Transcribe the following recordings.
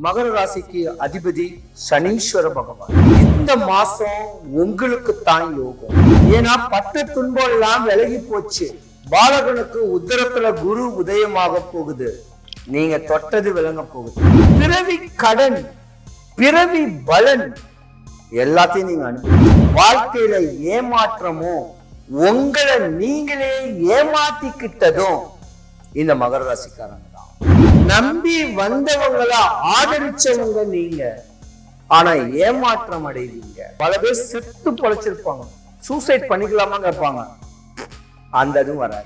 மகர ராசிக்கு அதிபதி சனீஸ்வர பகவான். இந்த மாசம் உங்களுக்கு தான் யோகம். ஏன்னா பட்ட துன்பம் எல்லாம் விலகி போச்சு. பாலகனுக்கு உத்தரத்துல குரு உதயமாக போகுது. நீங்க தொட்டது விளங்க போகுது. பிறவி கடன் பிறவி பலன் எல்லாத்தையும் நீங்க அனுப்பி வாழ்க்கையில ஏமாற்றமோ உங்களை நீங்களே ஏமாத்திக்கிட்டதும் இந்த மகர ராசிக்காரங்க தான். நம்பி வந்தவங்கள ஆதரிச்சவங்க நீங்க. ஆனா ஏமாற்றம் அடைவீங்க. பல பேர் செத்து பொழைச்சிருப்பாங்க. சூசைட் பண்ணிக்கலாமா கேட்பாங்க. அந்த இதுவும் வராது.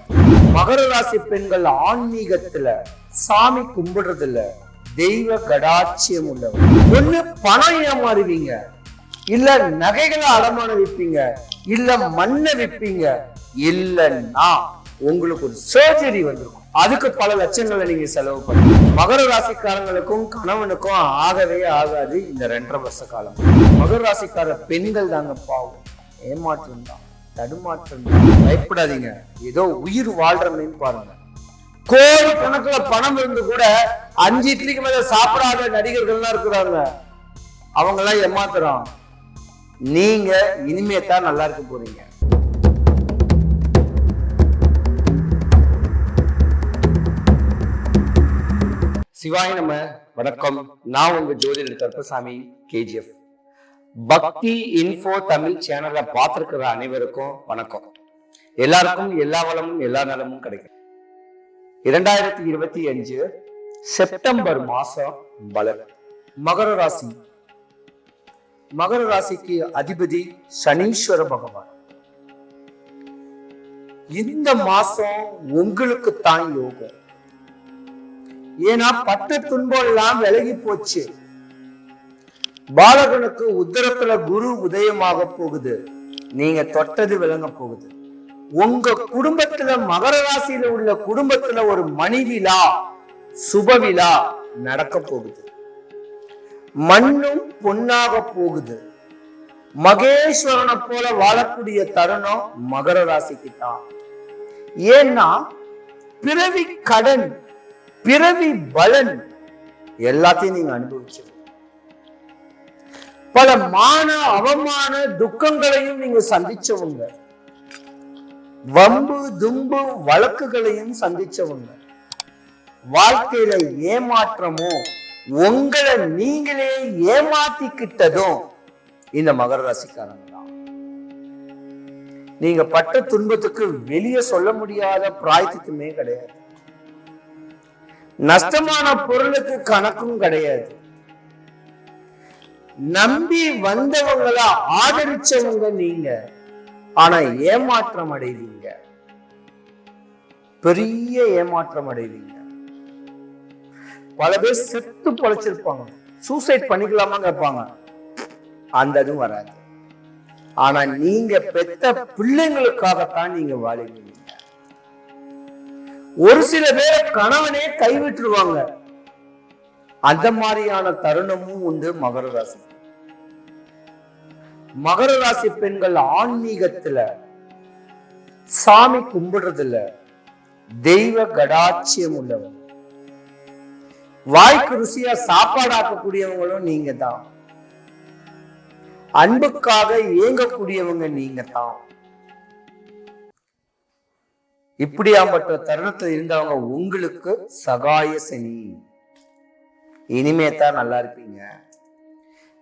மகர ராசி பெண்கள் ஆன்மீகத்துல சாமி கும்பிடுறதுல தெய்வ கடாட்சியம் உள்ளவர் ஒண்ணு பணம் ஏமாறுவீங்க. இல்ல நகைகளை அடமான விற்பீங்க இல்ல மண்ணை விற்பீங்க இல்லன்னா உங்களுக்கு ஒரு சர்ஜரி வந்திருக்கும். அதுக்கு பல லட்சங்களை நீங்க செலவு பண்ணுங்க மகர ராசிக்காரங்களுக்கும் கணவனுக்கும் ஆகவே ஆகாது இந்த ரெண்டரை வருஷ காலம். மகர ராசிக்கார பெண்கள் தாங்க பாவம். ஏமாற்றம் தான் தடுமாற்றம் தான் பயப்படாதீங்க. ஏதோ உயிர் வாழ்றமேன்னு பாருங்க. கோடி கணக்குல பணம் இருந்து கூட அஞ்சு இட்லிக்கு மேல சாப்பிடாத நடிகர்கள்லாம் இருக்கிறாங்க. அவங்க எல்லாம் ஏமாத்துறோம் நீங்க இனிமே தான் நல்லா இருக்க போறீங்க. சிவாய் நம்ம வணக்கம். நான் உங்க ஜோதிடர் கருப்பசாமி கேஜிஎஃப். பக்தி இன்ஃபோ தமிழ் சேனலை பார்த்துருக்கிற அனைவருக்கும் வணக்கம். எல்லாருக்கும் எல்லா வளமும் எல்லா நலமும் கிடைக்கும். இரண்டாயிரத்தி இருபத்தி அஞ்சு செப்டம்பர் மாசம் பலன். மகர ராசி. மகர ராசிக்கு அதிபதி சனீஸ்வர பகவான். இந்த மாசம் உங்களுக்கு தான் யோகம். ஏன்னா பட்ட துன்பம் எல்லாம் விலகி போச்சு பாலகனுக்கு உத்தரத்துல குரு உதயமாக போகுது. நீங்க தொட்டது விளங்க போகுது. உங்க குடும்பத்துல மகர ராசியில உள்ள குடும்பத்துல ஒரு மணி விழா சுப விழா நடக்க போகுது. மண்ணும் பொன்னாக போகுது. மகேஸ்வரனை போல வாழக்கூடிய தருணம் மகர ராசிக்கு தான். ஏன்னா பிறவி கடன் பிறவி பலன் எல்லாத்தையும் நீங்க அனுபவிச்சு பல மான அவமான துக்கங்களையும் நீங்க சந்திச்சவங்க. வம்பு தும்பு வழக்குகளையும் சந்திச்சவங்க. வாழ்க்கையில ஏமாற்றமோ உங்களை நீங்களே ஏமாத்திக்கிட்டதும் இந்த மகர ராசிக்காரங்க தான். நீங்க பட்ட துன்பத்துக்கு வெளியே சொல்ல முடியாத பிராயத்துக்குமே கிடையாது. நஷ்டமான பொருளுக்கு கணக்கும் கிடையாது. நம்பி வந்தவங்கள ஆதரிச்சவங்க நீங்க. ஆனா ஏமாற்றம் அடைவீங்க. பெரிய ஏமாற்றம் அடைவீங்க. பல பேர் செத்து பொழைச்சிருப்பாங்க. சூசைட் பண்ணிக்கலாமா கேட்பாங்க. அந்த இதுவும் வராது. ஆனா நீங்க பெத்த பிள்ளைங்களுக்காகத்தான் நீங்க வாழ்வீங்க ஒரு சில பேரை கணவனே கைவிட்டுருவாங்க. அந்த மாதிரியான தருணமும் உண்டு மகர ராசி. மகர ராசி பெண்கள் ஆன்மீகத்துல சாமி கும்பிடுறதுல தெய்வ கடாட்சியம் உள்ளவங்க. வாய்க்கு ருசியா சாப்பாடாக்கக்கூடியவங்களும் நீங்க தான் அன்புக்காக இயங்கக்கூடியவங்க நீங்க தான் இப்படியாப்பட்ட தருணத்தில் இருந்தவங்க உங்களுக்கு சகாய சனி. இனிமே தான் நல்லா இருப்பீங்க.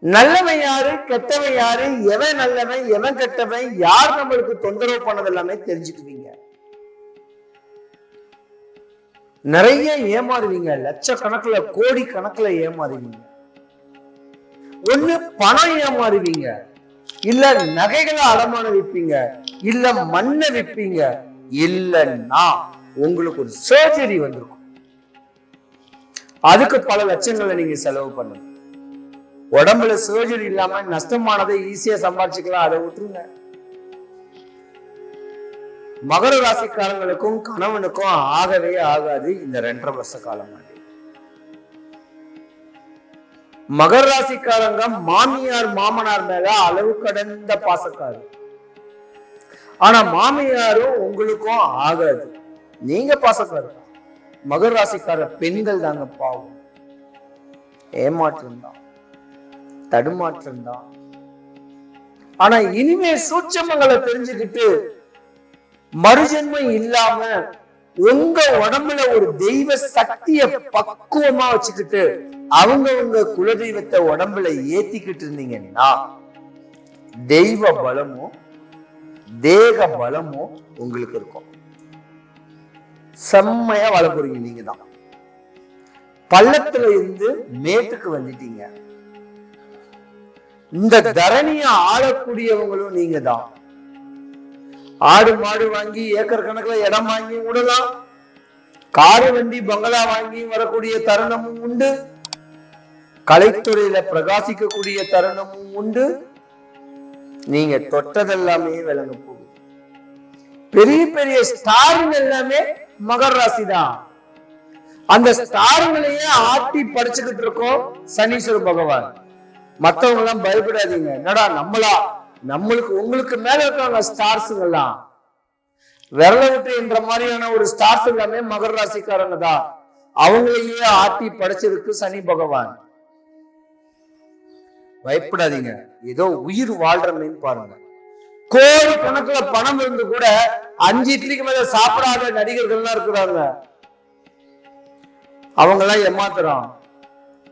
நல்லவன் யாரு கெட்டவன் யாரு எவன் நல்லவன் எவன் கெட்டவன் யார் நம்மளுக்கு தொந்தரவு பண்ணது எல்லாமே தெரிஞ்சுக்குவீங்க. நிறைய ஏமாறுவீங்க லட்சக்கணக்கில் கோடி கணக்குல ஏமாறுவீங்க. ஒண்ணு பணம் ஏமாறுவீங்க. இல்ல நகைகளை அடமான விற்பீங்க இல்ல மண்ணை விற்பீங்க இல்லைன்னா உங்களுக்கு ஒரு சர்ஜரி வந்திருக்கும். அதுக்கு பல லட்சங்களை நீங்க செலவு பண்ணணும். உடம்புல சர்ஜரி இல்லாம நஷ்டமானதை ஈஸியா சம்பாதிச்சுக்கலாம் அதை விட்டுருங்க. மகர ராசிக்காரங்களுக்கும் கணவனுக்கும் ஆகவே ஆகாது இந்த ரெண்டரை வருஷ காலம் மகர ராசிக்காரங்க மாமியார் மாமனார் மேல அளவு கடந்த பாசக்காரு ஆனா மாமியாரும் உங்களுக்கும் ஆகாது. நீங்க பாசக்காரர். மகர ராசிக்கார பெண்கள் தாங்க பாவம். ஏமாற்றம் தான். தடுமாற்றம் தான். ஆனா இனிமே சூட்சமங்களை தெரிஞ்சுக்கிட்டு மறுஜென்மம் இல்லாம உங்க உடம்புல ஒரு தெய்வ சக்திய பக்குவமா வச்சுக்கிட்டு அவங்க உங்க குலதெய்வத்தை உடம்புல ஏத்திக்கிட்டு இருந்தீங்கன்னா தெய்வ பலமும் தேக பலமும் உங்களுக்கு இருக்கும். செம்மையா வாழ போறீங்க நீங்க தான் பள்ளத்துல இருந்து மேட்டுக்கு வந்துட்டீங்க. இந்த தரணிய ஆளக்கூடியவங்களும் நீங்க தான் ஆடு மாடு வாங்கி ஏக்கர் கணக்குல இடம் வாங்கி விடலாம் காரு வண்டி பங்களா வாங்கி வரக்கூடிய தருணமும் உண்டு. கலைத்துறையில பிரகாசிக்கக்கூடிய தருணமும் உண்டு. நீங்க தொட்டதெல்லாமே விளங்க போகுது. பெரிய பெரிய ஸ்டாருங்க எல்லாமே மகர ராசி தான் அந்த ஸ்டாருங்களையே ஆட்டி படிச்சுக்கிட்டு இருக்கோம் சனீஸ்வர பகவான். மத்தவங்க எல்லாம் பயப்படாதீங்க. என்னடா நம்மளா? நம்மளுக்கு உங்களுக்கு மேல இருக்காங்க ஸ்டார்ஸுங்கெல்லாம் விரல விட்டு என்ற மாதிரியான ஒரு ஸ்டார்ஸ் எல்லாமே மகர ராசிக்காரங்க தான். அவங்களையே ஆட்டி படைச்சிருக்கு சனி பகவான். பயப்படாதீங்க. ஏதோ உயிர் வாழ்றமேன்னு பாருங்க. கோடி கணக்குல பணம் இருந்து கூட அஞ்சு இட்லிக்கு மேல சாப்பிடாத நடிகர்கள்லாம் இருக்கிறாங்க. அவங்க எல்லாம் ஏமாத்துறோம்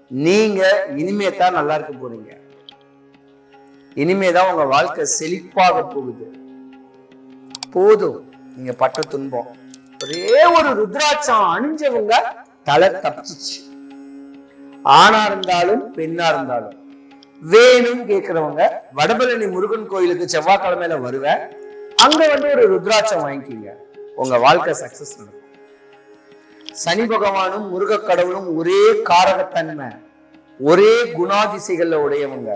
நீங்க இனிமே தான் நல்லா இருக்க போறீங்க. இனிமேதான் உங்க வாழ்க்கை செழிப்பாக போகுது. போதும். நீங்க பட்ட துன்பம். ஒரே ஒரு ருத்ராட்சம் அணிஞ்சவங்க தலை தப்பிச்சு. ஆணா இருந்தாலும் பெண்ணா இருந்தாலும். வேணும்னு கேக்குறவங்க வடபழனி முருகன் கோயிலுக்கு செவ்வாய்க்கிழமையில வருவேன். அங்க வந்து ஒரு ருத்ராட்சம் வாங்கிக்கிங்க. உங்க வாழ்க்கை சக்சஸ் நடக்கும் சனி பகவானும் முருக கடவுளும் ஒரே காரகத்தன்மை. ஒரே குணாதிசைகள்ல உடையவங்க.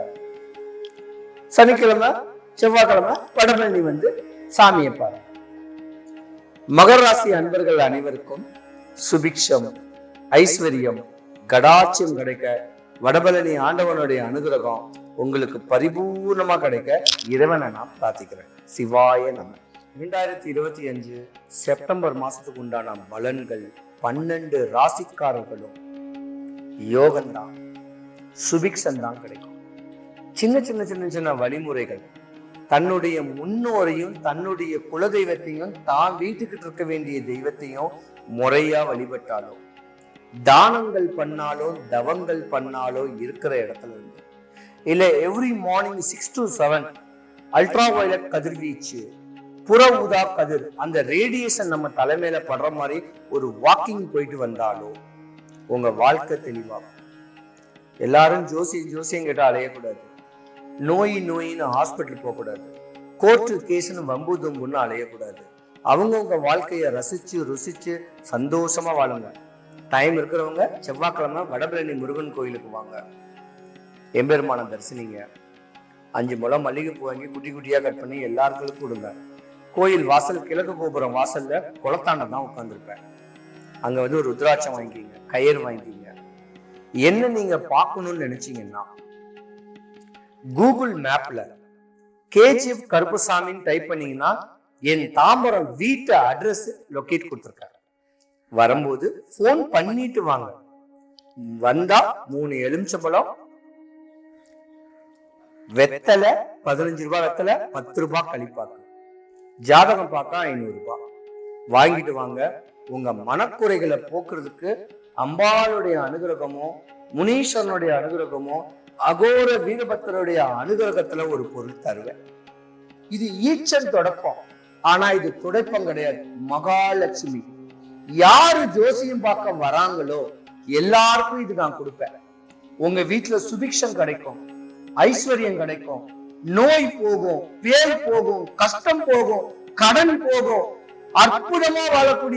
சனிக்கிழமை செவ்வாய்க்கிழமை வடபழனி வந்து சாமியை பாரு மகர ராசி அன்பர்கள் அனைவருக்கும் சுபிக்ஷம் ஐஸ்வர்யம் கடாட்சியம் கிடைக்க வடபழனி ஆண்டவனுடைய அனுகிரகம் உங்களுக்கு பரிபூர்ணமாக கிடைக்க இறைவனை நான் பிரார்த்திக்கிறேன். சிவாய நம்ம இரண்டாயிரத்தி இருபத்தி அஞ்சு செப்டம்பர் மாசத்துக்கு உண்டான பலன்கள் பன்னெண்டு ராசிக்காரர்களும் யோகம்தான் சுபிக்ஷன் தான் கிடைக்கும். சின்ன சின்ன சின்ன சின்ன வழிமுறைகள் தன்னுடைய முன்னோரையும் தன்னுடைய குலதெய்வத்தையும் தான் வீட்டுக்கிட்டு இருக்க வேண்டிய தெய்வத்தையும் முறையா வழிபட்டாலோ தானங்கள் பண்ணாலோ தவங்கள் பண்ணாலோ இருக்கிற இடத்துல இருந்து. இல்லை every morning six to seven ultra violet கதிர்வீச்சு புற ஊதா கதிர் அந்த ரேடியேஷன் நம்ம தலைமையில படுற மாதிரி ஒரு வாக்கிங் போயிட்டு வந்தாலோ உங்க வாழ்க்கை தெளிவாகும். எல்லாரும் ஜோசியம் ஜோசியம் கிட்ட அலையக்கூடாது. நோய் நோயின்னு ஹாஸ்பிட்டல் போகக்கூடாது. கோர்ட்டு கேஸ்னு வம்பு தும்புன்னு அலையக்கூடாது அவங்கவுங்க வாழ்க்கையை ரசிச்சு ருசிச்சு சந்தோஷமா வாழுங்க. டைம் இருக்கிறவங்க செவ்வாய்க்கிழமை வடபழனி முருகன் கோயிலுக்கு வாங்க. எம்பெருமான தரிசனிங்க அஞ்சு முளம் மல்லிகைப்பூ வாங்கி குட்டி குட்டியாக கட் பண்ணி எல்லாருக்கும் கொடுங்க. கோயில் வாசல் கிழக்கு கோபுரம் வாசல்ல குளத்தாண்ட தான் உட்காந்துருப்பேன் அங்க வந்து ஒரு ருத்ராட்சம் வாங்கிக்கிங்க கயிறு வாங்கிக்கிங்க. என்ன நீங்க பார்க்கணும்னு நினைச்சீங்கன்னா கூகுள் மேப்ல கேஜிஎஃப் கருப்புசாமின்னு டைப் பண்ணீங்கன்னா என் தாம்பரம் வீட்டு அட்ரஸ் லொக்கேட் கொடுத்துருக்காரு. வரும்போது ஃபோன் பண்ணிட்டு வாங்க. வந்தா மூணு எலுமிச்சம்பழம் வெத்தலை பதினஞ்சு ரூபாய் வெத்தலை பத்து ரூபாய் கழிப்பாங்க ஜாதகம் பார்க்க ஐநூறு ரூபாய் வாங்கிட்டு வாங்க. உங்க மனக்குறைகளை போக்குறதுக்கு அம்பாளுடைய அனுகிரகமோ முனீஸ்வரனுடைய அனுகிரகமோ அகோர வீரபத்திரருடைய அனுகிரகத்துல ஒரு பொருள் தருவேன் இது ஈச்சன் தொடக்கம். ஆனா இது துடைப்பம் கிடையாது. மகாலட்சுமி. யாரு ஜோசியம் பார்க்க வராங்களோ எல்லாருக்கும் இது நான் கொடுப்பேன். உங்க வீட்டுல சுபிக்ஷம் கிடைக்கும் ஐஸ்வர்யம் கிடைக்கும் நோய் போகும் பேர் போகும் கஷ்டம் போகும் கடன் போகும் அற்புதமா வாழக்கூடிய